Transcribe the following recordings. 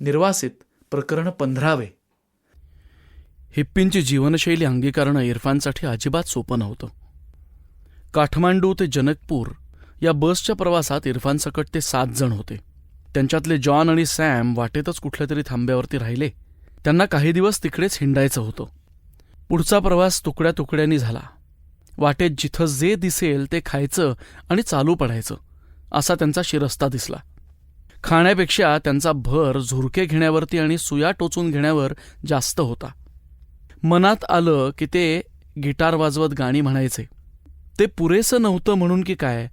निर्वासित प्रकरण पंधरावे. हिप्पींची जीवनशैली अंगीकारणं इरफानसाठी अजिबात सोपं नव्हतं. काठमांडू ते जनकपूर या बसच्या प्रवासात इरफानसकट ते सात जण होते. त्यांच्यातले जॉन आणि सॅम वाटेतच कुठल्या तरी थांब्यावरती राहिले. त्यांना काही दिवस तिकडेच हिंडायचं होतं. पुढचा प्रवास तुकड्या तुकड्यांनी झाला. वाटेत जिथं जे दिसेल ते खायचं आणि चालू पडायचं असा त्यांचा शिरस्ता दिसला. खाण्यापेक्षा त्यांचा भर झुरके घेण्यावरती आणि सुया टोचून घेण्यावर जास्त होता. मनात आलं की ते गिटार वाजवत गाणी म्हणायचे. ते पुरेसं नव्हतं म्हणून की काय?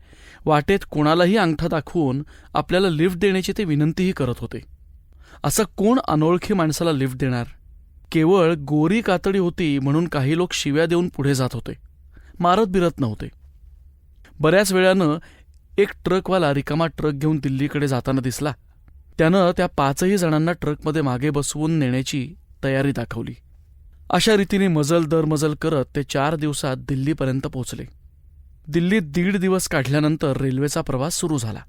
वाटेत कोणालाही अंगठा दाखवून आपल्याला लिफ्ट देण्याची ते विनंतीही करत होते. असं कोण अनोळखी माणसाला लिफ्ट देणार? केवळ गोरी कातडी होती म्हणून काही लोक शिव्या देऊन पुढे जात होते. मारत बिरत नव्हते. बऱ्याच वेळानं एक ट्रकवाला रिकामा ट्रक घेऊन दिल्लीकडे जाताना दिसला. त्यानं त्या पाचही जणांना ट्रकमध्ये मागे बसवून नेण्याची तयारी दाखवली. अशा रीतीने मजल दर मजल करत ते चार दिवसात दिल्लीपर्यंत पोहोचले. दिल्लीत दीड दिवस काढल्यानंतर रेल्वेचा प्रवास सुरू झाला.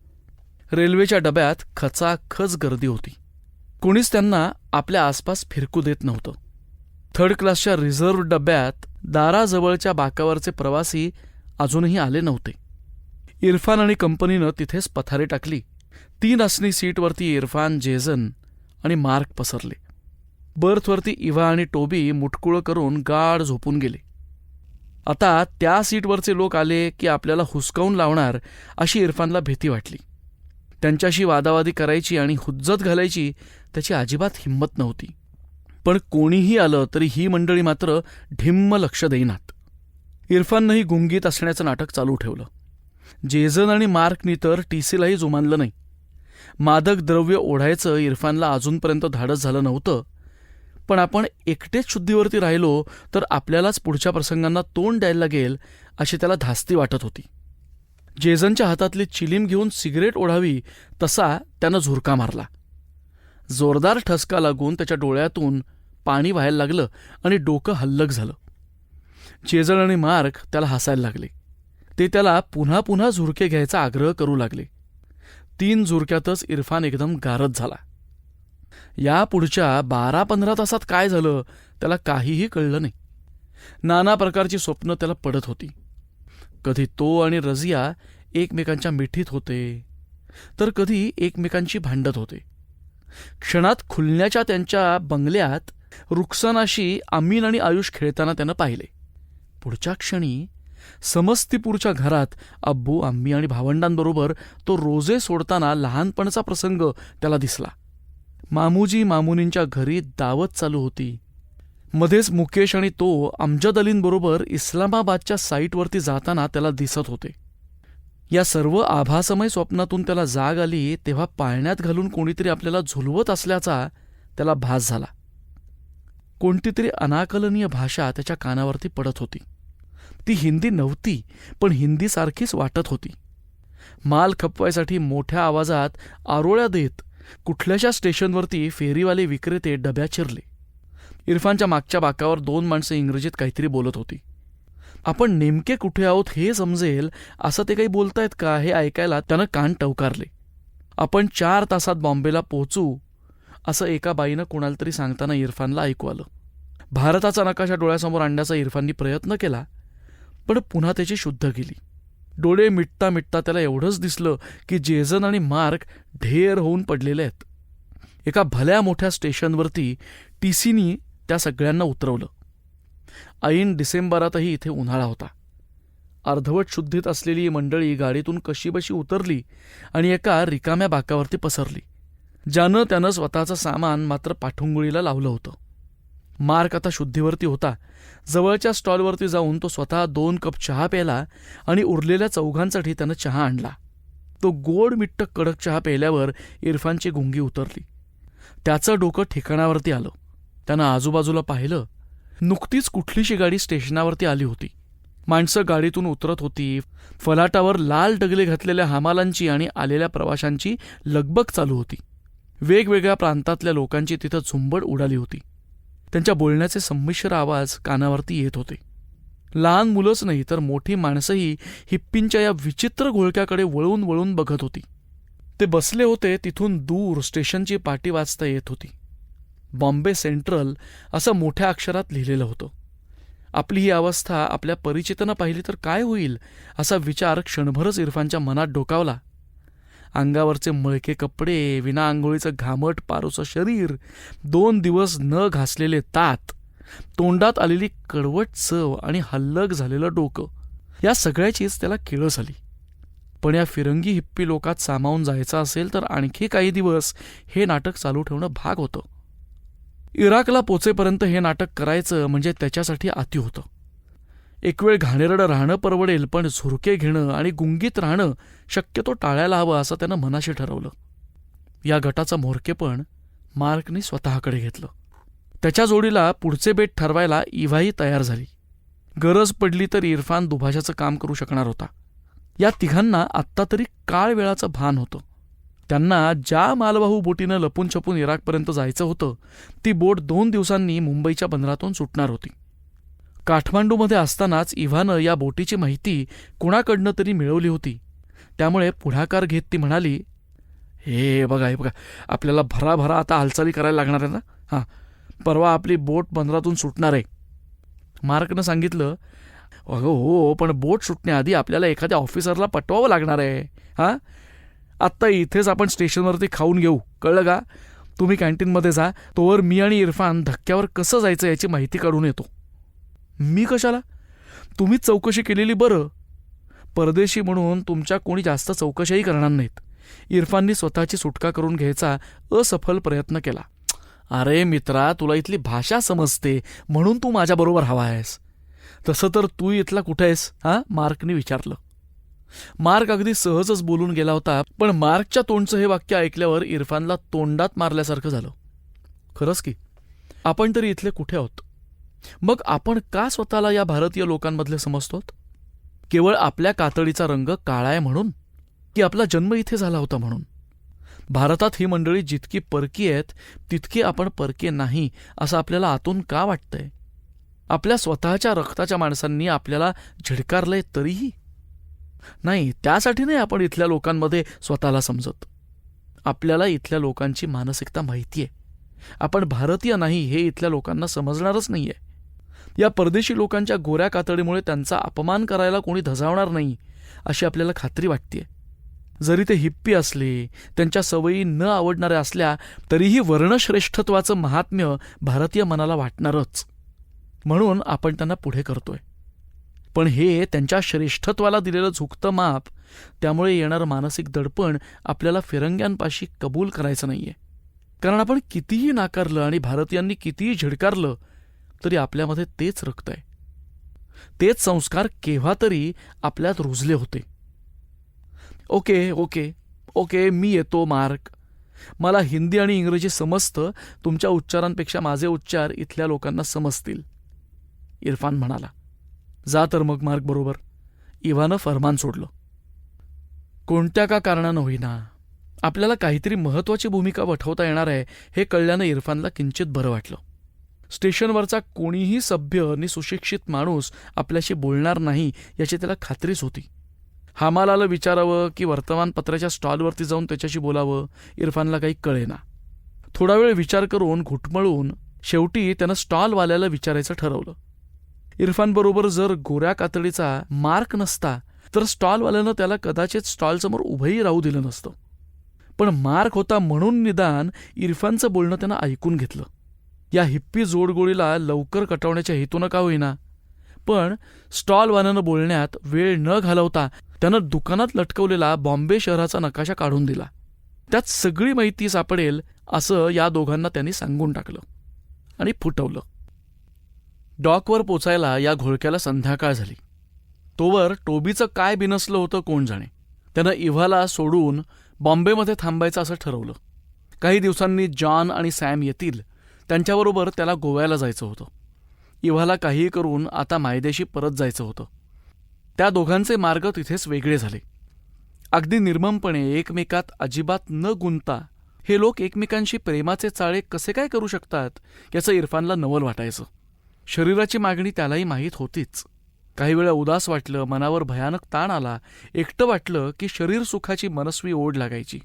रेल्वेच्या डब्यात खचाखच गर्दी होती. कोणीच त्यांना आपल्या आसपास फिरकू देत नव्हतं. थर्ड क्लासच्या रिझर्व्ह डब्यात दाराजवळच्या बाकावरचे प्रवासी अजूनही आले नव्हते. इरफान आणि कंपनीनं तिथेच पथारी टाकली. तीन असनी सीटवरती इरफान जेझन आणि मार्क पसरले. बर्थवरती इव्हा आणि टोबी मुटकुळं करून गाढ झोपून गेले. आता त्या सीटवरचे लोक आले की आपल्याला हुसकावून लावणार अशी इरफानला भीती वाटली. त्यांच्याशी वादावादी करायची आणि हुज्जत घालायची त्याची अजिबात हिंमत नव्हती. पण कोणीही आलं तरी ही मंडळी मात्र ढिम्म लक्ष देईनात. इरफाननंही गुंगीत असण्याचं नाटक चालू ठेवलं. जेझन आणि मार्कनी तर टी सीलाही जुमानलं नाही. मादक द्रव्य ओढायचं इरफानला अजूनपर्यंत धाडस झालं नव्हतं. पण आपण एकटेच शुद्धीवरती राहिलो तर आपल्यालाच पुढच्या प्रसंगांना तोंड द्यायला लागेल अशी त्याला धास्ती वाटत होती. जेझनच्या हातातली चिलीम घेऊन सिगरेट ओढावी तसा त्यानं झुरका मारला. जोरदार ठसका लागून त्याच्या डोळ्यातून पाणी व्हायला लागलं आणि डोकं हल्लक झालं. जेझन आणि मार्क त्याला हसायला लागले. ते त्याला पुन्हा पुन्हा झुरके घ्यायचा आग्रह करू लागले. तीन झुरक्यातच इरफान एकदम गारद झाला. या पुढच्या बारा पंधरा तासात काय झालं त्याला काहीही कळलं नाही. नाना प्रकारची स्वप्न त्याला पडत होती. कधी तो आणि रजिया एकमेकांच्या मिठीत होते तर कधी एकमेकांची भांडत होते. क्षणात खुलण्याच्या त्यांच्या बंगल्यात रुक्सानाशी अमीन आणि आयुष खेळताना त्यानं पाहिले. पुढच्या क्षणी समस्तीपूरच्या घरात अब्बू आम्मी आणि भावंडांबरोबर तो रोजे सोडताना लहानपणचा प्रसंग त्याला दिसला. मामूजी मामुनींच्या घरी दावत चालू होती. मध्येच मुकेश आणि तो अमजद अलींबरोबर इस्लामाबादच्या साईटवरती जाताना त्याला दिसत होते. या सर्व आभासमय स्वप्नातून त्याला जाग आली तेव्हा पाळण्यात घालून कोणीतरी आपल्याला झुलवत असल्याचा त्याला भास झाला. कोणतीतरी अनाकलनीय भाषा त्याच्या कानावरती पडत होती. ती हिंदी नव्हती पण हिंदीसारखीच वाटत होती. माल खपवायसाठी मोठ्या आवाजात आरोळ्या देत कुठल्याशा स्टेशनवरती फेरीवाले विक्रेते डब्यात शिरले. इरफानच्या मागच्या बाकावर दोन माणसं इंग्रजीत काहीतरी बोलत होती. आपण नेमके कुठे आहोत हे समजेल असं ते काही बोलतायत का हे ऐकायला त्यानं कान टवकारले. आपण चार तासात बॉम्बेला पोहोचू असं एका बाईनं कोणाला तरी सांगताना इरफानला ऐकू आलं. भारताचा नकाशा डोळ्यासमोर आणण्याचा इरफाननी प्रयत्न केला पण पुन्हा त्याची शुद्ध गेली डोळे मिटता मिटता त्याला एवढंच दिसलं की जेझन आणि मार्क ढेर होऊन पडलेले आहेत. एका भल्या मोठ्या स्टेशनवरती टी सीनी त्या सगळ्यांना उतरवलं. ऐन डिसेंबरातही इथे उन्हाळा होता. अर्धवट शुद्धीत असलेली ही मंडळी गाडीतून कशीबशी उतरली आणि एका रिकाम्या बाकावरती पसरली ज्यानं त्यानं स्वतःचं सामान मात्र पाठुंगुळीला लावलं होतं. मार्क आता शुद्धीवरती होता. जवळच्या स्टॉलवरती जाऊन तो स्वतः दोन कप चहा प्यायला आणि उरलेल्या चौघांसाठी त्यानं चहा आणला. तो गोड मिट्ट कडक चहा प्यायल्यावर इरफानची गुंगी उतरली. त्याचं डोकं ठिकाणावरती आलं. त्यानं आजूबाजूला पाहिलं. नुकतीच कुठलीशी गाडी स्टेशनावरती आली होती. माणसं गाडीतून उतरत होती. फलाटावर लाल डगले घातलेल्या हमालांची आणि आलेल्या प्रवाशांची लगबग चालू होती. वेगवेगळ्या प्रांतातल्या लोकांची तिथं झुंबड उडाली होती. त्यांच्या बोलण्याचे संमिश्र आवाज कानावरती येत होते. लहान मुलंच नाही तर मोठी माणसंही हिप्पींच्या या विचित्र घोळक्याकडे वळून वळून बघत होती. ते बसले होते तिथून दूर स्टेशनची पाटी वाचता येत होती. बॉम्बे सेंट्रल असं मोठ्या अक्षरात लिहिलेलं होतं. आपली ही अवस्था आपल्या परिचितानं पाहिली तर काय होईल असा विचार क्षणभरच इरफानच्या मनात डोकावला. अंगावरचे मळके कपडे विना आंघोळीचं घामट पारूचं शरीर दोन दिवस न घासलेले तात तोंडात आलेली कडवट चव आणि हल्लक झालेलं डोकं या सगळ्याचीच त्याला किळस आली. पण या फिरंगी हिप्पी लोकात सामावून जायचं असेल तर आणखी काही दिवस हे नाटक चालू ठेवणं भाग होतं. इराकला पोचेपर्यंत हे नाटक करायचं म्हणजे त्याच्यासाठी अति होतं. एक वेळ घाणेरडं राहणं परवडेल पण झुरके घेणं आणि गुंगीत राहणं शक्यतो टाळायला हवं असं त्यानं मनाशी ठरवलं. या गटाचं म्होरकेपण मार्कने स्वतःकडे घेतलं. त्याच्या जोडीला पुढचे बेट ठरवायला इव्हाही तयार झाली. गरज पडली तर इरफान दुभाषाचं काम करू शकणार होता. या तिघांना आत्ता तरी काळ वेळाचं भान होतं. त्यांना ज्या मालवाहू बोटीनं लपून छपून इराकपर्यंत जायचं होतं ती बोट दोन दिवसांनी मुंबईच्या बंदरातून सुटणार होती. काठमांडूमध्ये असतानाच इव्हानं या बोटीची माहिती कुणाकडनं तरी मिळवली होती. त्यामुळे पुढाकार घेत ती म्हणाली हे बघा हे बघा आपल्याला भराभरा आता हालचाली करायला लागणार आहे ना? हां परवा आपली बोट बंदरातून सुटणार आहे. मार्कनं सांगितलं अगं हो पण बोट सुटण्याआधी आपल्याला एखाद्या ऑफिसरला पटवावं लागणार आहे. हां आत्ता इथेच आपण स्टेशनवरती खाऊन घेऊ कळलं का? तुम्ही कॅन्टीनमध्ये जा तोवर मी आणि इरफान धक्क्यावर कसं जायचं याची माहिती काढून येतो. मी कशाला? तुम्हीच चौकशी केलेली बरं. परदेशी म्हणून तुमच्या कोणी जास्त चौकशाही करणार नाहीत. इरफाननी स्वतःची सुटका करून घ्यायचा असफल प्रयत्न केला. अरे मित्रा तुला इथली भाषा समजते म्हणून तू माझ्याबरोबर हवा आहेस. तसं तर तू इथला कुठे आहेस हा? मार्कने विचारलं. मार्क अगदी सहजच बोलून गेला होता पण मार्कच्या तोंडचं हे वाक्य ऐकल्यावर इरफानला तोंडात मारल्यासारखं झालं. खरंच की? आपण तरी इथले कुठे आहोत? मग आपण का स्वतःला या भारतीय लोकांमधले समजतो केवळ आपल्या कातडीचा रंग काळा आहे म्हणून? की आपला जन्म इथे झाला होता म्हणून? भारतात ही मंडळी जितकी परकी आहेत तितकी आपण परके नाही असं आपल्याला आतून का वाटतंय? आपल्या स्वतःच्या रक्ताच्या माणसांनी आपल्याला झिडकारलंय तरीही? नाही त्यासाठी नाही आपण इथल्या लोकांमध्ये स्वतःला समजत. आपल्याला इथल्या लोकांची मानसिकता माहिती आहे आपण भारतीय नाही हे इथल्या लोकांना समजणारच नाहीये. या परदेशी लोकांच्या गोऱ्या कातडीमुळे त्यांचा अपमान करायला कोणी धजावणार नाही अशी आपल्याला खात्री वाटते जरी ते हिप्पी असले त्यांच्या सवयी न आवडणाऱ्या असल्या तरीही वर्णश्रेष्ठत्वाचं महात्म्य भारतीय मनाला वाटणारच. म्हणून आपण त्यांना पुढे करतोय. पण हे त्यांच्या श्रेष्ठत्वाला दिलेलं झुकतं माप त्यामुळे येणारं मानसिक दडपण आपल्याला फिरंग्यांपाशी कबूल करायचं नाहीये. कारण आपण कितीही नाकारलं आणि भारतीयांनी कितीही झिडकारलं तरी आपल्यामध्ये तेच रक्त आहे. तेच संस्कार केव्हा तरी आपल्यात रुजले होते. ओके ओके ओके मी येतो मार्क. मला हिंदी आणि इंग्रजी समजतं तुमच्या उच्चारांपेक्षा माझे उच्चार इथल्या लोकांना समजतील. इरफान म्हणाला. जा तर मग मार्क बरोबर. इव्हानं फरमान सोडलं. कोणत्या का कारणानं होईना. आपल्याला काहीतरी महत्वाची भूमिका वठवता येणार आहे हे कळल्यानं इरफानला किंचित बरं वाटलं. स्टेशनवरचा कोणीही सभ्य आणि सुशिक्षित माणूस आपल्याशी बोलणार नाही याची त्याला खात्रीच होती. हामालाला विचारावं की वर्तमानपत्राच्या स्टॉलवरती जाऊन त्याच्याशी बोलावं इरफानला काही कळेना. थोडा वेळ विचार करून घुटमळून शेवटी त्यानं स्टॉलवाल्याला विचारायचं ठरवलं. इरफानबरोबर जर गोऱ्या कातडीचा मार्क नसता तर स्टॉलवाल्यानं त्याला कदाचित स्टॉलसमोर उभंही राहू दिलं नसतं. पण मार्क होता म्हणून निदान इरफानचं बोलणं त्यानं ऐकून घेतलं. या हिप्पी जोडगोळीला लवकर कटवण्याच्या हेतूनं का होईना? पण स्टॉलवाल्यानं बोलण्यात वेळ न घालवता त्यानं दुकानात लटकवलेला बॉम्बे शहराचा नकाशा काढून दिला. त्यात सगळी माहिती सापडेल असं या दोघांना त्यांनी सांगून टाकलं आणि फुटवलं. डॉकवर पोचायला या घोळक्याला संध्याकाळ झाली. तोवर टोबीचं काय बिनसलं होतं कोण जाणे? त्यानं इव्हाला सोडून बॉम्बेमध्ये थांबायचं असं ठरवलं. काही दिवसांनी जॉन आणि सॅम येतील. त्यांच्याबरोबर त्याला गोव्याला जायचं होतं. इव्हाला काहीही करून आता मायदेशी परत जायचं होतं. त्या दोघांचे मार्ग तिथेच वेगळे झाले. अगदी निर्ममपणे एकमेकात अजिबात न गुंता हे लोक एकमेकांशी प्रेमाचे चाळे कसे काय करू शकतात याचं इरफानला नवल वाटायचं. शरीराची मागणी त्यालाही माहीत होतीच. काही वेळा उदास वाटलं मनावर भयानक ताण आला एकटं वाटलं की शरीर सुखाची मनस्वी ओढ लागायची.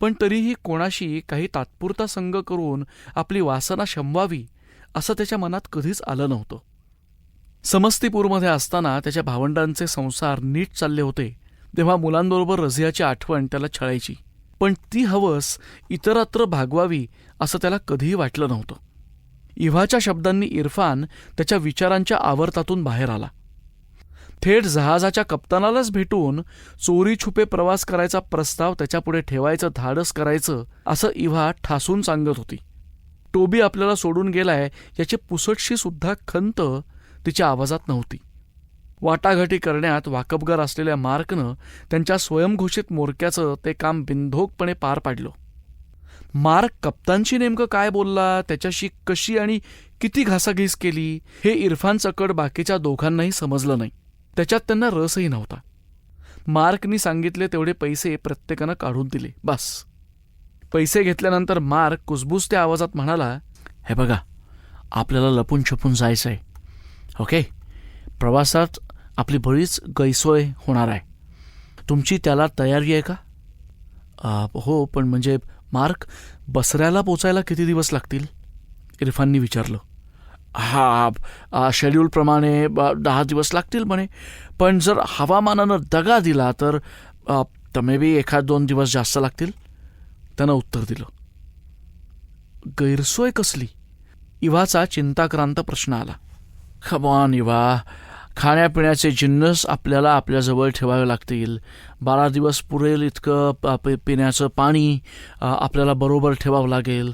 पण तरीही कोणाशी काही तात्पुरता संग करून आपली वासना शमवावी असं त्याच्या मनात कधीच आलं नव्हतं. समस्तीपूरमध्ये असताना त्याच्या भावंडांचे संसार नीट चालले होते तेव्हा मुलांबरोबर रझियाची आठवण त्याला छळायची. पण ती हवस इतरत्र भागवावी असं त्याला कधीही वाटलं नव्हतं. इव्हाच्या शब्दांनी इरफान त्याच्या विचारांच्या आवर्तातून बाहेर आला. थेट जहाजाच्या कप्तानालाच भेटून चोरी छुपे प्रवास करायचा प्रस्ताव त्याच्यापुढे ठेवायचं धाडस करायचं असं इव्हा ठासून सांगत होती. टोबी आपल्याला सोडून गेलाय याची पुसटशी सुद्धा खंत तिच्या आवाजात नव्हती. वाटाघाटी करण्यात वाकबगार असलेल्या मार्कनं त्यांच्या स्वयंघोषित मोरक्याचं ते काम बिनधोकपणे पार पाडलं. मार्क कप्तानशी नेमकं काय बोलला त्याच्याशी कशी आणि किती घासाघीस केली हे इरफानचकड बाकीच्या दोघांनाही समजलं नाही. त्याच्यात त्यांना रसही नव्हता. मार्कनी सांगितले तेवढे पैसे प्रत्येकानं काढून दिले बस. पैसे घेतल्यानंतर मार्क कुसबुसत्या आवाजात म्हणाला हे बघा आपल्याला लपून छपून जायचं आहे ओके? प्रवासात आपली बरीच गैरसोय होणार आहे. तुमची त्याला तयारी आहे का? आ, हो पण म्हणजे मार्क बसऱ्याला पोचायला किती दिवस लागतील? इरफाननी विचारलं. हा शेड्यूलप्रमाणे दहा दिवस लागतील म्हणे. पण जर हवामानानं दगा दिला तर अ, तर मे बी एखाद दोन दिवस जास्त लागतील. त्यानं उत्तर दिलं. गैरसोय कसली? इवाचा चिंताक्रांत प्रश्न आला. खमान इवा. खाण्यापिण्याचे जिन्नस आपल्याला आपल्याजवळ ठेवावे लागतील. बारा दिवस पुरेल इतकं पि- पिण्याचं पाणी आपल्याला बरोबर ठेवावं लागेल.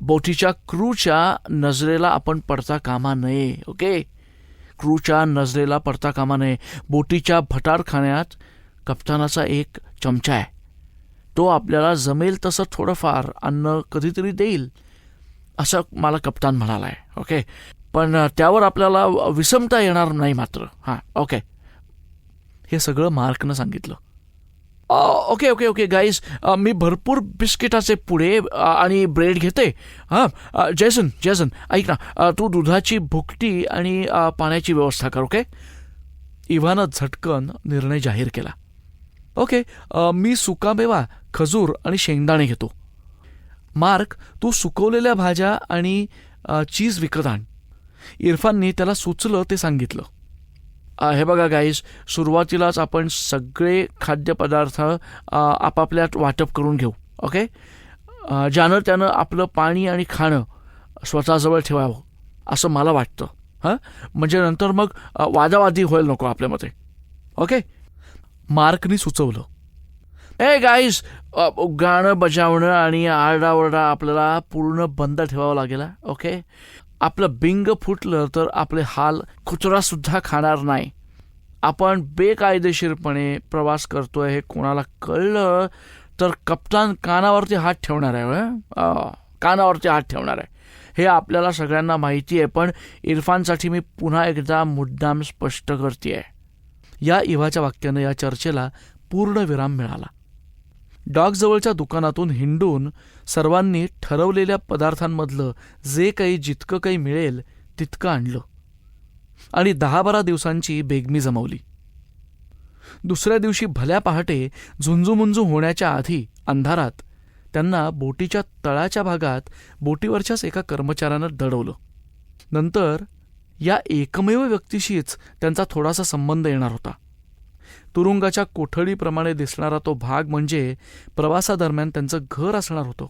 बोटीच्या क्रूच्या नजरेला आपण पडता कामा नये ओके? क्रूच्या नजरेला पडता कामा नये. बोटीच्या भटारखान्यात कप्तानाचा एक चमचा आहे. तो आपल्याला जमेल तसं थोडंफार अन्न कधीतरी देईल असं मला कप्तान म्हणाला आहे ओके? पण त्यावर आपल्याला विसमता येणार नाही मात्र हां ओके? हे सगळं मार्कनं सांगितलं. ओके ओके ओके गाईज मी भरपूर बिस्किटाचे पुडे आणि ब्रेड घेते. हां जयसन जयसन ऐक ना तू दुधाची भुकटी आणि पाण्याची व्यवस्था कर ओके? इव्हानं झटकन निर्णय जाहीर केला. ओके मी सुकामेवा खजूर आणि शेंगदाणे घेतो. मार्क तू सुकवलेल्या भाज्या आणि चीज विकत आण. इरफाननी त्याला सुचलं ते सांगितलं. हे बघा गाईज सुरुवातीलाच आपण सगळे खाद्यपदार्थ आपापल्यात वाटप करून घेऊ ओके ज्यानं त्यानं आपलं पाणी आणि खाणं स्वतःजवळ ठेवावं असं मला वाटतं हां? म्हणजे नंतर मग वादावादी होईल नको आपल्यामध्ये ओके मार्कनी सुचवलं. ए गाईज गाणं बजावणं आणि आरडाओरडा आपल्याला पूर्ण बंद ठेवावं लागेल ओके आपलं बिंग फुटलं तर आपले हाल कुत्रासुद्धा खाणार नाही. आपण बेकायदेशीरपणे प्रवास करतोय हे कोणाला कळलं तर कप्तान कानावरती हात ठेवणार आहे कानावरती हात ठेवणार आहे. हे आपल्याला सगळ्यांना माहिती आहे पण इरफानसाठी मी पुन्हा एकदा मुद्दाम स्पष्ट करते आहे या इव्हाच्या वाक्यानं या चर्चेला पूर्ण विराम मिळाला. डॉगजवळच्या दुकानातून हिंडून सर्वांनी ठरवलेल्या पदार्थांमधलं जे काही जितकं काही मिळेल तितकं आणलं. आणि दहा बारा दिवसांची बेगमी जमवली. दुसऱ्या दिवशी भल्या पहाटे झुंजूमुंजू होण्याच्या आधी अंधारात त्यांना बोटीच्या तळाच्या भागात बोटीवरच्याच एका कर्मचाऱ्यानं दडवलं. नंतर या एकमेव व्यक्तीशीच त्यांचा थोडासा संबंध येणार होता. तुरुंगाच्या कोठडीप्रमाणे दिसणारा तो भाग म्हणजे प्रवासादरम्यान त्यांचं घर असणार होतं.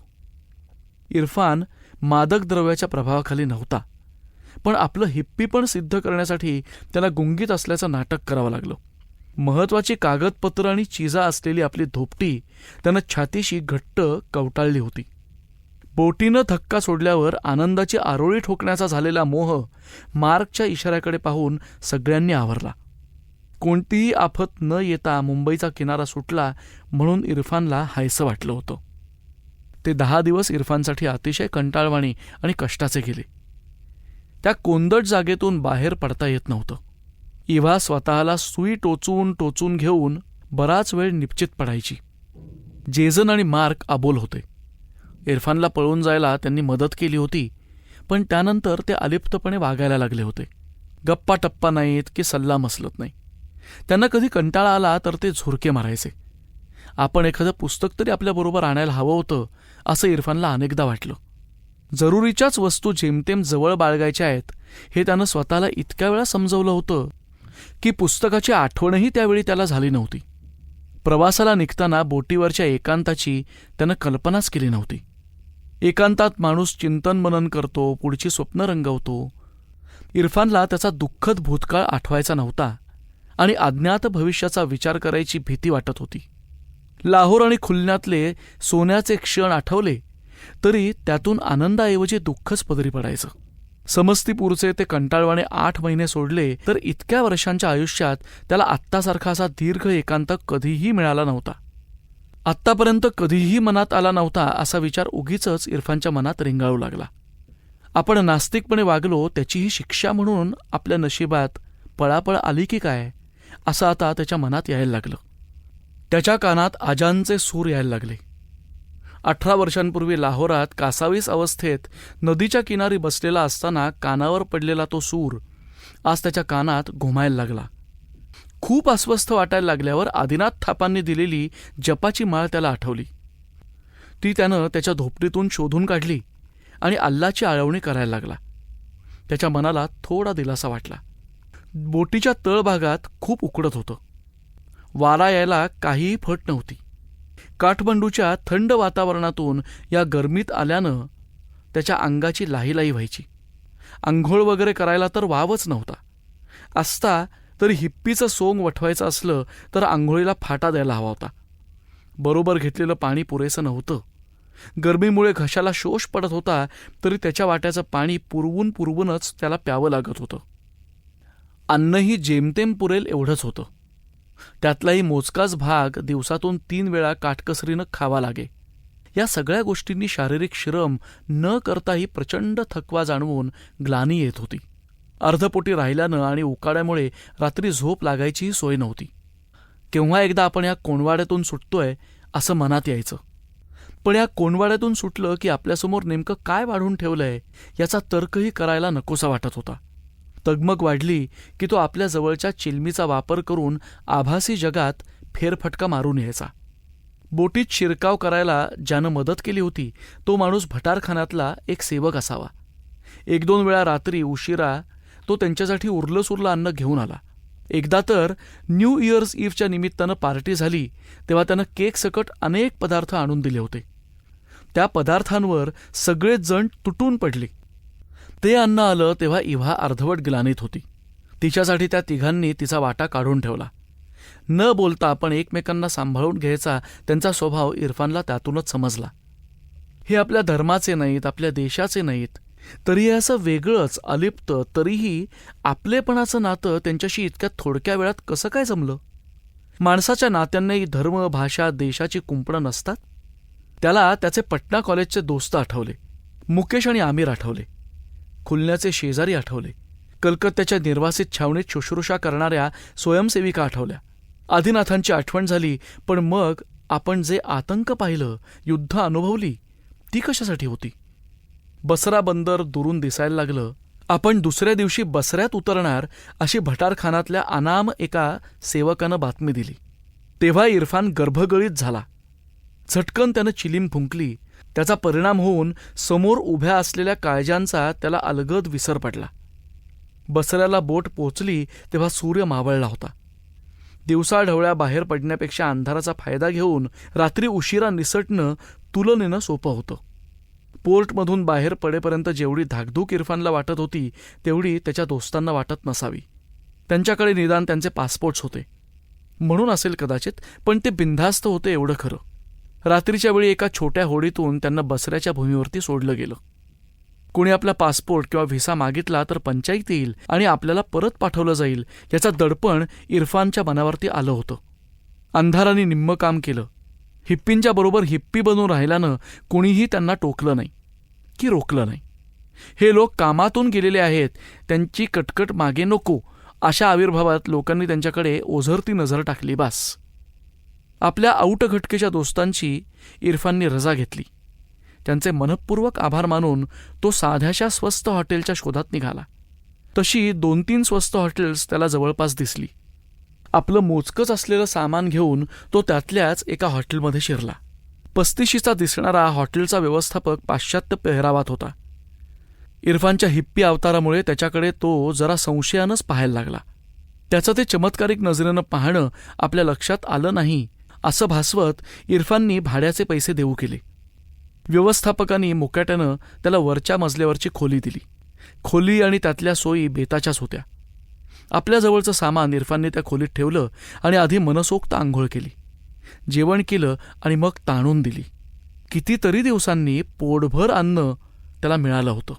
इरफान मादक द्रव्याच्या प्रभावाखाली नव्हता. पण आपलं हिप्पीपण सिद्ध करण्यासाठी त्याला गुंगीत असल्याचं नाटक करावं लागलं. महत्वाची कागदपत्र आणि चिजा असलेली आपली धोपटी त्यानं छातीशी घट्ट कवटाळली होती. बोटीनं धक्का सोडल्यावर आनंदाची आरोळी ठोकण्याचा झालेला मोह मार्कच्या इशाऱ्याकडे पाहून सगळ्यांनी आवरला. कोणतीही आफत न येता मुंबईचा किनारा सुटला म्हणून इरफानला हायसं वाटलं होतं. ते दहा दिवस इरफानसाठी अतिशय कंटाळवाणी आणि कष्टाचे गेले. त्या कोंदट जागेतून बाहेर पडता येत नव्हतं. इव्हा स्वतःला सुई टोचून टोचून घेऊन बराच वेळ निश्चित पडायची. जेजन आणि मार्क अबोल होते. इरफानला पळून जायला त्यांनी मदत केली होती पण त्यानंतर ते अलिप्तपणे वागायला लागले होते. गप्पा टप्पा नाहीत की सल्ला मसलत नाही. त्यांना कधी कंटाळा आला तर ते झुरके मारायचे. आपण एखादं पुस्तक तरी आपल्याबरोबर आणायला हवं होतं असं इरफानला अनेकदा वाटलं. जरुरीच्याच वस्तू जेमतेम जवळ बाळगायच्या आहेत हे त्यानं स्वतःला इतक्या वेळा समजवलं होतं की पुस्तकाची आठवणही त्यावेळी त्याला झाली नव्हती. प्रवासाला निघताना बोटीवरच्या एकांताची त्यानं कल्पनाच केली नव्हती. एकांतात माणूस चिंतन मनन करतो पुढची स्वप्न रंगवतो. इरफानला त्याचा दुःखद भूतकाळ आठवायचा नव्हता. आणि अज्ञात भविष्याचा विचार करायची भीती वाटत होती. लाहोर आणि खुलण्यातले सोन्याचे क्षण आठवले तरी त्यातून आनंदाऐवजी दुःखच पदरी पडायचं. समस्तीपूरचे ते कंटाळवाणे आठ महिने सोडले तर इतक्या वर्षांच्या आयुष्यात त्याला आत्तासारखा असा दीर्घ एकांत कधीही मिळाला नव्हता. आत्तापर्यंत कधीही मनात आला नव्हता असा विचार उगीच इरफानच्या मनात रेंगाळू लागला. आपण नास्तिकपणे वागलो त्याचीही शिक्षा म्हणून आपल्या नशिबात पळापळ आली की काय? असं आता त्याच्या मनात यायला लागलं. त्याच्या कानात आजांचे सूर यायला लागले. अठरा वर्षांपूर्वी लाहोरात कासावीस अवस्थेत नदीच्या किनारी बसलेला असताना कानावर पडलेला तो सूर आज त्याच्या कानात घुमायला लागला. खूप अस्वस्थ वाटायला लागल्यावर आदिनाथ थापांनी दिलेली जपाची माळ त्याला आठवली. ती त्यानं त्याच्या धोपडीतून शोधून काढली आणि अल्लाची आळवणी करायला लागला. त्याच्या मनाला थोडा दिलासा वाटला. बोटीच्या तळभागात खूप उकडत होतं. वारा यायला काहीही फट नव्हती. काठमांडूच्या थंड वातावरणातून या गरमीत आल्यानं त्याच्या अंगाची लाहीलाही व्हायची. आंघोळ वगैरे करायला तर वावच नव्हता. असता तरी हिप्पीचं सोंग वठवायचं असलं तर आंघोळीला फाटा द्यायला हवा होता. बरोबर घेतलेलं पाणी पुरेसं नव्हतं. गरमीमुळे घशाला शोष पडत होता तरी त्याच्या वाट्याचं पाणी पुरवून पुरवूनच त्याला प्यावं लागत होतं. अन्नही जेमतेम पुरेल एवढंच होतं. त्यातलाही मोजकाच भाग दिवसातून तीन वेळा काटकसरीनं खावा लागे. या सगळ्या गोष्टींनी शारीरिक श्रम न करताही प्रचंड थकवा जाणवून ग्लानी येत होती. अर्धपोटी राहिल्यानं आणि उकाड्यामुळे रात्री झोप लागायचीही सोय नव्हती. केव्हा एकदा आपण या कोणवाड्यातून सुटतोय असं मनात यायचं. पण या कोणवाड्यातून सुटलं की आपल्यासमोर नेमकं काय वाढून ठेवलंय याचा तर्कही करायला नकोसा वाटत होता. तगमग वाढली की तो आपल्या जवळच्या चिलमीचा वापर करून आभासी जगात फेरफटका मारून यायचा बोटीत शिरकाव करायला ज्यानं मदत केली होती तो माणूस भटारखान्यातला एक सेवक असावा. एक दोन वेळा रात्री उशिरा तो त्यांच्यासाठी उरलं सुरलं अन्न घेऊन आला. एकदा तर न्यू इयर्स इव्हच्या निमित्तानं पार्टी झाली तेव्हा त्यानं केक सकट अनेक पदार्थ आणून दिले होते. त्या पदार्थांवर सगळेच जण तुटून पडले. ते अन्न आलं तेव्हा इव्हा अर्धवट ग्लानीत होती. तिच्यासाठी त्या तिघांनी तिचा वाटा काढून ठेवला. न बोलता आपण एकमेकांना सांभाळून घ्यायचा त्यांचा स्वभाव इरफानला त्यातूनच समजला. हे आपल्या धर्माचे नाहीत आपल्या देशाचे नाहीत. तरी हे असं वेगळंच अलिप्त तरीही आपलेपणाचं नातं त्यांच्याशी इतक्या थोडक्या वेळात कसं काय जमलं? माणसाच्या नात्यांनाही धर्म भाषा देशाची कुंपणं नसतात? त्याला त्याचे पटना कॉलेजचे दोस्त आठवले. मुकेश आणि आमिर आठवले. खुलण्याचे शेजारी आठवले. कलकत्त्याच्या निर्वासित छावणीत शुश्रूषा करणाऱ्या स्वयंसेविका आठवल्या. आदिनाथांची आठवण झाली पण मग आपण जे आतंक पाहिलं युद्ध अनुभवली ती कशासाठी होती? बसरा बंदर दुरून दिसायला लागलं. आपण दुसऱ्या दिवशी बसऱ्यात उतरणार अशी भटारखानातल्या अनाम एका सेवकानं बातमी दिली. तेव्हा इरफान गर्भगळीत झाला. झटकन त्यानं चिलीम फुंकली त्याचा परिणाम होऊन समोर उभ्या असलेल्या काळजांचा त्याला अलगद विसर पडला. बसऱ्याला बोट पोचली तेव्हा सूर्य मावळला होता. दिवसा ढवळ्या बाहेर पडण्यापेक्षा अंधाराचा फायदा घेऊन रात्री उशिरा निसटणं तुलनेनं सोपं होतं. पोर्टमधून बाहेर पडेपर्यंत जेवढी धाकधूक इरफानला वाटत होती तेवढी त्याच्या दोस्तांना वाटत नसावी. त्यांच्याकडे निदान त्यांचे पासपोर्ट्स होते. म्हणून असेल कदाचित पण ते बिनधास्त होते एवढं खरं. रात्रीच्या वेळी एका छोट्या होडीतून त्यांना बसऱ्याच्या भूमीवरती सोडलं गेलं. कोणी आपला पासपोर्ट किंवा व्हिसा मागितला तर पंचायत येईल आणि आपल्याला परत पाठवलं जाईल याचा दडपण इरफानच्या मनावरती आलं होतं. अंधाराने निम्म काम केलं. हिप्पींच्या बरोबर हिप्पी बनून राहिल्यानं कुणीही त्यांना टोकलं नाही की रोकलं नाही. हे लोक कामातून गेलेले आहेत त्यांची कटकट मागे नको अशा आविर्भावात लोकांनी त्यांच्याकडे ओझरती नजर टाकली बास. आपल्या औटघटकेच्या दोस्तांची इरफाननी रजा घेतली. त्यांचे मनपूर्वक आभार मानून तो साध्याशा स्वस्त हॉटेलच्या शोधात निघाला. तशी दोन तीन स्वस्त हॉटेल्स त्याला जवळपास दिसली. आपलं मोजकंच असलेलं सामान घेऊन तो त्यातल्याच एका हॉटेलमध्ये शिरला. पस्तीशीचा दिसणारा हॉटेलचा व्यवस्थापक पाश्चात्य पेहरावात होता. इरफानच्या हिप्पी अवतारामुळे त्याच्याकडे तो जरा संशयानंच पाहायला लागला. त्याचं ते चमत्कारिक नजरेनं पाहणं आपल्या लक्षात आलं नाही असं भासवत इरफाननी भाड्याचे पैसे देऊ केले. व्यवस्थापकांनी मुकाट्यानं त्याला वरच्या मजल्यावरची खोली दिली. खोली आणि त्यातल्या सोयी बेताच्याच होत्या. आपल्याजवळचं सामान इरफानने त्या खोलीत ठेवलं आणि आधी मनसोक्त आंघोळ केली. जेवण केलं आणि मग ताणून दिली. कितीतरी दिवसांनी पोटभर अन्न त्याला मिळालं होतं.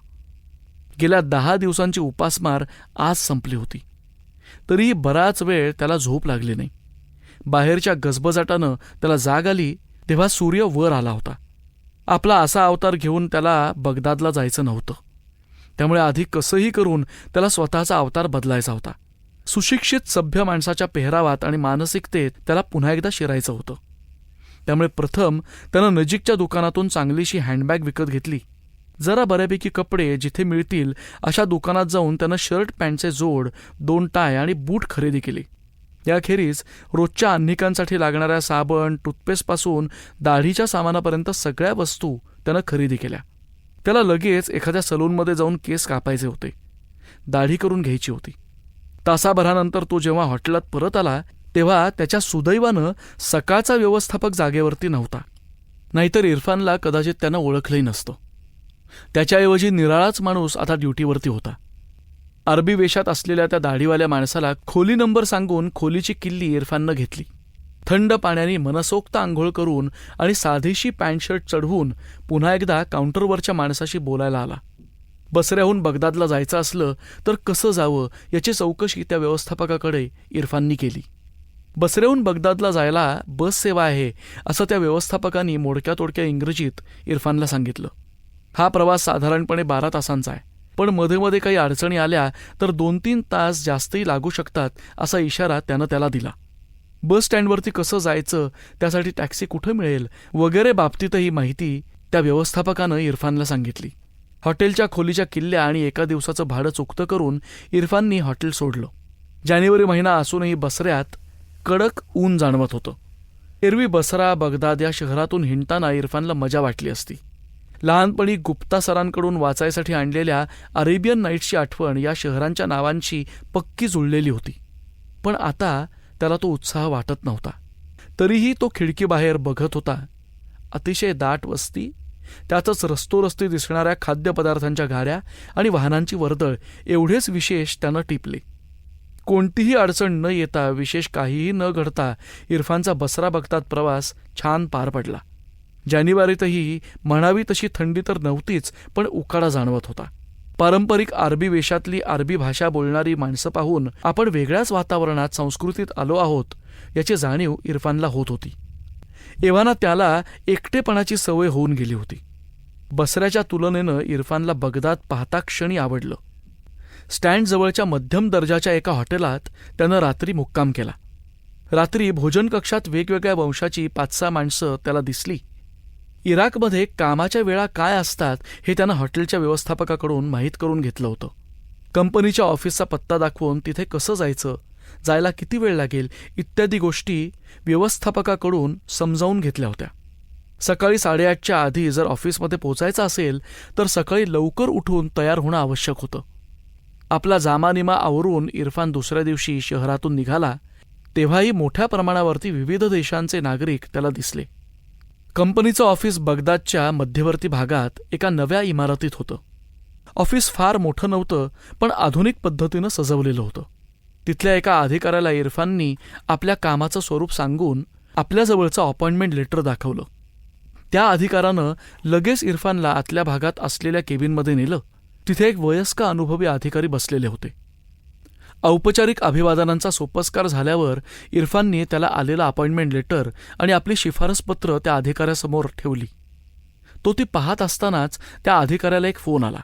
गेल्या दहा दिवसांची उपासमार आज संपली होती. तरीही बराच वेळ त्याला झोप लागली नाही. बाहेरच्या गजबजाटानं त्याला जाग आली तेव्हा सूर्य वर आला होता. आपला असा अवतार घेऊन त्याला बगदादला जायचं नव्हतं. त्यामुळे आधी कसंही करून त्याला स्वतःचा अवतार बदलायचा होता. सुशिक्षित सभ्य माणसाच्या पेहरावात आणि मानसिकतेत त्याला पुन्हा एकदा शिरायचं होतं. त्यामुळे प्रथम त्यानं नजीकच्या दुकानातून चांगलीशी हँडबॅग विकत घेतली. जरा बऱ्यापैकी कपडे जिथे मिळतील अशा दुकानात जाऊन त्यानं शर्ट पॅन्टचे जोड दोन टाय आणि बूट खरेदी केली. याखेरीज रोजच्या अन्निकांसाठी लागणाऱ्या साबण टूथपेस्टपासून दाढीच्या सामानापर्यंत सगळ्या वस्तू त्यानं खरेदी केल्या. त्याला लगेच एखाद्या सलूनमध्ये जाऊन केस कापायचे होते. दाढी करून घ्यायची होती. तासाभरानंतर तो जेव्हा हॉटेलात परत आला तेव्हा त्याच्या सुदैवानं सकाळचा व्यवस्थापक जागेवरती नव्हता. नाहीतर इरफानला कदाचित त्यानं ओळखलंही नसतं. त्याच्याऐवजी निराळाच माणूस आता ड्युटीवरती होता. अरबी वेशात असलेल्या त्या दाढीवाल्या माणसाला खोली नंबर सांगून खोलीची किल्ली इरफाननं घेतली. थंड पाण्याने मनसोक्त आंघोळ करून आणि साधीशी पॅन्ट शर्ट चढवून पुन्हा एकदा काउंटरवरच्या माणसाशी बोलायला आला. बसऱ्याहून बगदादला जायचं असलं तर कसं जावं याची चौकशी त्या व्यवस्थापकाकडे इरफाननी केली. बसऱ्याहून बगदादला जायला बस सेवा आहे असं त्या व्यवस्थापकांनी मोडक्या तोडक्या इंग्रजीत इरफानला सांगितलं. हा प्रवास साधारणपणे बारा तासांचा आहे. पण मध्ये मध्ये काही अडचणी आल्या तर दोन तीन तास जास्तही लागू शकतात असा इशारा त्यानं त्याला दिला. बस स्टँडवरती कसं जायचं त्यासाठी टॅक्सी कुठं मिळेल वगैरे बाबतीतही माहिती त्या व्यवस्थापकानं इरफानला सांगितली. हॉटेलच्या खोलीच्या किल्ल्या आणि एका दिवसाचं भाडं चुकतं करून इरफाननी हॉटेल सोडलं. जानेवारी महिना असूनही बसऱ्यात कडक ऊन जाणवत होतं. एरवी बसरा बगदाद या शहरातून हिंडताना इरफानला मजा वाटली असती. लहानपणी गुप्ता सरांकडून वाचायसाठी आणलेल्या अरेबियन नाईट्सची आठवण या शहरांच्या नावांशी पक्की जुळलेली होती. पण आता त्याला तो उत्साह वाटत नव्हता. तरीही तो खिडकीबाहेर बघत होता. अतिशय दाट वस्ती त्यातच रस्तोरस्ती दिसणाऱ्या खाद्यपदार्थांच्या गाड्या आणि वाहनांची वर्दळ एवढेच विशेष त्यानं टिपले. कोणतीही अडचण न येता विशेष काहीही न घडता इरफानचा बसरा बघतात प्रवास छान पार पडला. जानेवारीतही म्हणावी तशी थंडी तर नव्हतीच पण उकाडा जाणवत होता. पारंपरिक आरबी वेशातली अरबी भाषा बोलणारी माणसं पाहून आपण वेगळ्याच वातावरणात संस्कृतीत आलो आहोत याची जाणीव इरफानला होत होती. एव्हाना त्याला एकटेपणाची सवय होऊन गेली होती. बसऱ्याच्या तुलनेनं इरफानला बगदाद पाहता क्षणी आवडलं. स्टँडजवळच्या मध्यम दर्जाच्या एका हॉटेलात त्यानं रात्री मुक्काम केला. रात्री भोजन कक्षात वेगवेगळ्या वंशाची पाच सहा माणसं त्याला दिसली. इराकमध्ये कामाच्या वेळा काय असतात हे त्यानं हॉटेलच्या व्यवस्थापकाकडून माहीत करून घेतलं होतं. कंपनीच्या ऑफिसचा पत्ता दाखवून तिथे कसं जायचं जायला किती वेळ लागेल इत्यादी गोष्टी व्यवस्थापकाकडून समजावून घेतल्या होत्या. सकाळी साडेआठच्या आधी जर ऑफिसमध्ये पोचायचं असेल तर सकाळी लवकर उठून तयार होणं आवश्यक होतं. आपला जामानिमा आवरून इरफान दुसऱ्या दिवशी शहरातून निघाला तेव्हाही मोठ्या प्रमाणावरती विविध देशांचे नागरिक त्याला दिसले. कंपनीचं ऑफिस बगदादच्या मध्यवर्ती भागात एका नव्या इमारतीत होतं. ऑफिस फार मोठं नव्हतं पण आधुनिक पद्धतीनं सजवलेलं होतं. तिथल्या एका अधिकाऱ्याला इरफाननी आपल्या कामाचं स्वरूप सांगून आपल्याजवळचं अपॉइंटमेंट लेटर दाखवलं. त्या अधिकारानं लगेच इरफानला आतल्या भागात असलेल्या केबिनमध्ये नेलं. तिथे एक वयस्क अनुभवी अधिकारी बसलेले होते. औपचारिक अभिवादनांचा सोपस्कार झाल्यावर इरफानने त्याला आलेलं अपॉइंटमेंट लेटर आणि आपली शिफारसपत्र त्या अधिकाऱ्यासमोर ठेवली. तो ती पाहत असतानाच त्या अधिकाऱ्याला एक फोन आला.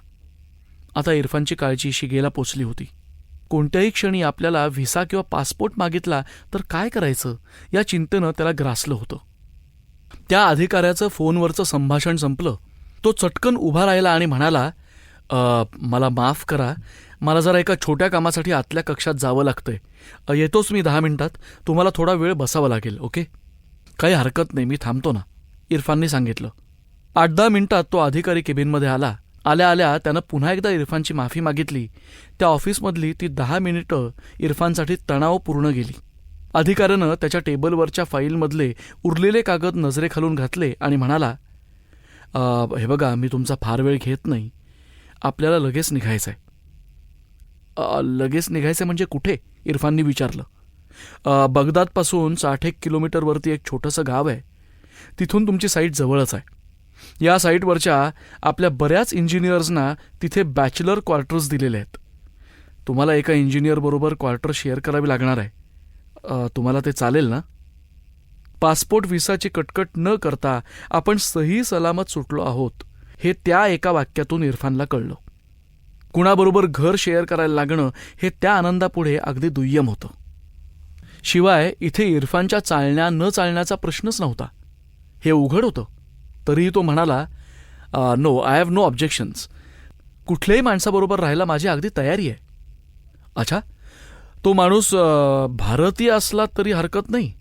आता इरफानची काळजी शिगेला पोचली होती. कोणत्याही क्षणी आपल्याला व्हिसा किंवा पासपोर्ट मागितला तर काय करायचं या चिंतेनं त्याला ग्रासलं होतं. त्या अधिकाऱ्याचं फोनवरचं संभाषण संपलं. तो चटकन उभा राहिला आणि म्हणाला मला माफ करा. मला जरा एका छोट्या कामासाठी आतल्या कक्षात जावं लागतंय. येतोच मी दहा मिनिटात. तुम्हाला थोडा वेळ बसावं लागेल ओके? काही हरकत नाही मी थांबतो ना इरफानने सांगितलं. आठ दहा मिनिटात तो अधिकारी केबिनमध्ये आला. आल्या आल्या त्यानं पुन्हा एकदा इरफानची माफी मागितली. त्या ऑफिसमधली ती दहा मिनिटं इरफानसाठी तणावपूर्ण गेली. अधिकाऱ्यानं त्याच्या टेबलवरच्या फाईलमधले उरलेले कागद नजरेखालून घातले आणि म्हणाला हे बघा मी तुमचा फार वेळ घेत नाही. आपल्याला लगेच निघायचं आहे लगेच निघायचं म्हणजे कुठे? इरफाननी विचारलं. बगदादपासून साठ एक किलोमीटरवरती एक छोटंसं गाव आहे. तिथून तुमची साईट जवळच आहे. या साईटवरच्या आपल्या बऱ्याच इंजिनियर्सना तिथे बॅचलर क्वार्टर्स दिलेले आहेत. तुम्हाला एका इंजिनियरबरोबर क्वार्टर शेअर करावी लागणार आहे. तुम्हाला ते चालेल ना? पासपोर्ट व्हिसाची कटकट न करता आपण सही सलामत सुटलो आहोत हे त्या एका वाक्यातून इरफानला कळलं. कुणाबरोबर घर शेअर करायला लागणं हे त्या आनंदापुढे अगदी दुय्यम होतं. शिवाय इथे इरफानच्या चालण्या न चालण्याचा प्रश्नच नव्हता. हे उघड होतं. तरीही तो म्हणाला no I have no objections कुठल्याही माणसाबरोबर राहायला माझी अगदी तयारी आहे. अच्छा. तो माणूस भारतीय असला तरी हरकत नाही.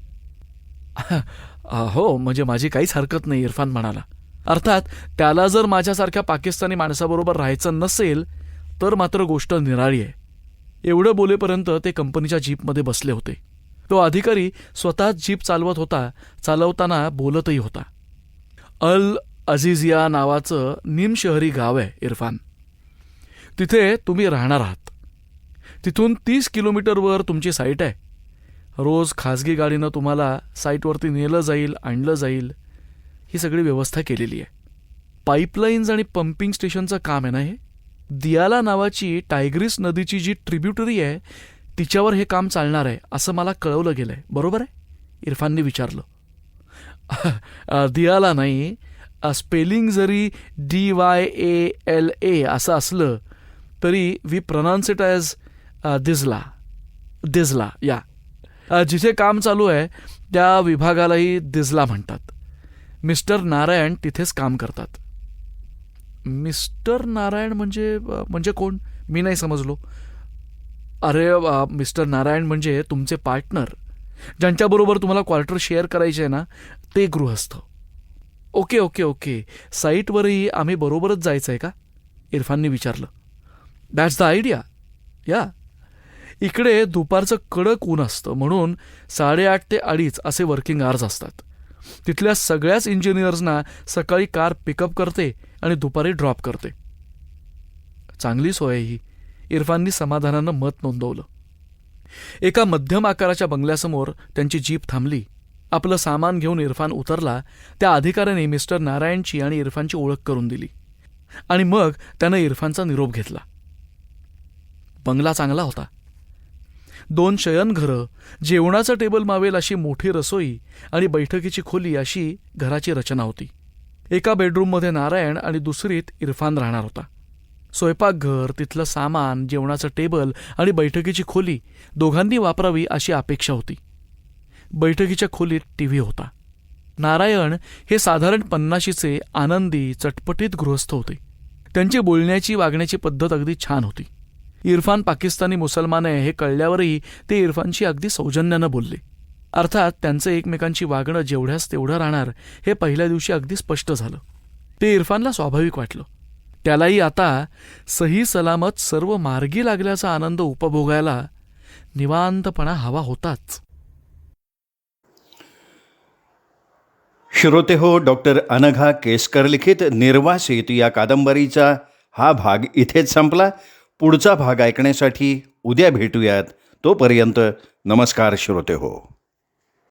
हो म्हणजे माझी काहीच हरकत नाही इरफान म्हणाला. अर्थात त्याला जर माझ्यासारख्या पाकिस्तानी माणसाबरोबर राहायचं नसेल तर मात्र गोष्ट निराळी आहे. एवढं बोलेपर्यंत ते कंपनीच्या जीपमध्ये बसले होते. तो अधिकारी स्वतःच जीप चालवत होता चालवताना बोलतही होता. अल अझिझिया नावाचं निमशहरी गाव आहे इरफान. तिथे तुम्ही राहणार आहात. तिथून तीस किलोमीटरवर तुमची साईट आहे. रोज खाजगी गाडीनं तुम्हाला साईटवरती नेलं जाईल आणलं जाईल ही सगळी व्यवस्था केलेली आहे. पाईपलाईन्स आणि पंपिंग स्टेशनचं काम आहे ना हे? दियाला नावाची टायग्रीस नदीची जी ट्रिब्युटरी आहे तिच्यावर हे काम चालणार आहे असं मला कळवलं गेलं आहे बरोबर आहे? इरफानने विचारलं. दियाला नाही स्पेलिंग जरी D Y A L A असं असलं तरी वी प्रनाउन्स इट ॲज दिझला. दिझला या. जिथे काम चालू आहे त्या विभागालाही दिझला म्हणतात. मिस्टर नारायण तिथेच काम करतात. मिस्टर नारायण म्हणजे म्हणजे कोण? मी नाही समजलो. अरे मिस्टर नारायण म्हणजे तुमचे पार्टनर. ज्यांच्याबरोबर तुम्हाला क्वार्टर शेअर करायचे आहे ना ते गृहस्थ. Okay okay okay. साईटवरही आम्ही बरोबरच जायचं आहे का? इरफानने विचारलं. दॅट्स द आयडिया या इकडे दुपारचं कडक ऊन असतं म्हणून साडेआठ ते अडीच असे वर्किंग आवर्स असतात. तिथल्या सगळ्याच इंजिनियर्सना सकाळी कार पिकअप करते आणि दुपारी ड्रॉप करते. चांगली सोय ही. इरफाननी समाधानानं मत नोंदवलं. एका मध्यम आकाराच्या बंगल्यासमोर त्यांची जीप थांबली. आपलं सामान घेऊन इरफान उतरला. त्या अधिकाऱ्याने मिस्टर नारायणची आणि इरफानची ओळख करून दिली. आणि मग त्यानं इरफानचा निरोप घेतला. बंगला चांगला होता. दोन शयनघरं जेवणाचं टेबल मावेल अशी मोठी रसोई आणि बैठकीची खोली अशी घराची रचना होती. एका बेडरूममध्ये नारायण आणि दुसरीत इरफान राहणार होता. स्वयंपाकघर तिथलं सामान जेवणाचं टेबल आणि बैठकीची खोली दोघांनी वापरावी अशी अपेक्षा होती. बैठकीच्या खोलीत टी व्ही होता. नारायण हे साधारण पन्नाशीचे आनंदी चटपटीत गृहस्थ होते. त्यांची बोलण्याची वागण्याची पद्धत अगदी छान होती. इरफान पाकिस्तानी मुसलमान आहे हे कळल्यावरही ते इरफानशी अगदी सौजन्यानं बोलले. अर्थात त्यांचं एकमेकांची वागणं जेवढ्याच तेवढं राहणार हे पहिल्या दिवशी अगदी स्पष्ट झालं. ते इरफानला स्वाभाविक वाटलं. त्यालाही आता सही सलामत सर्व मार्गी लागल्याचा आनंद उपभोगायला निवांतपणा हवा होताच. श्रोते हो डॉक्टर अनघा केसकर लिखित निर्वासित या कादंबरीचा हा भाग इथेच संपला. पुढचा भाग ऐकण्यासाठी उद्या भेटूयात. तोपर्यंत नमस्कार श्रोते हो.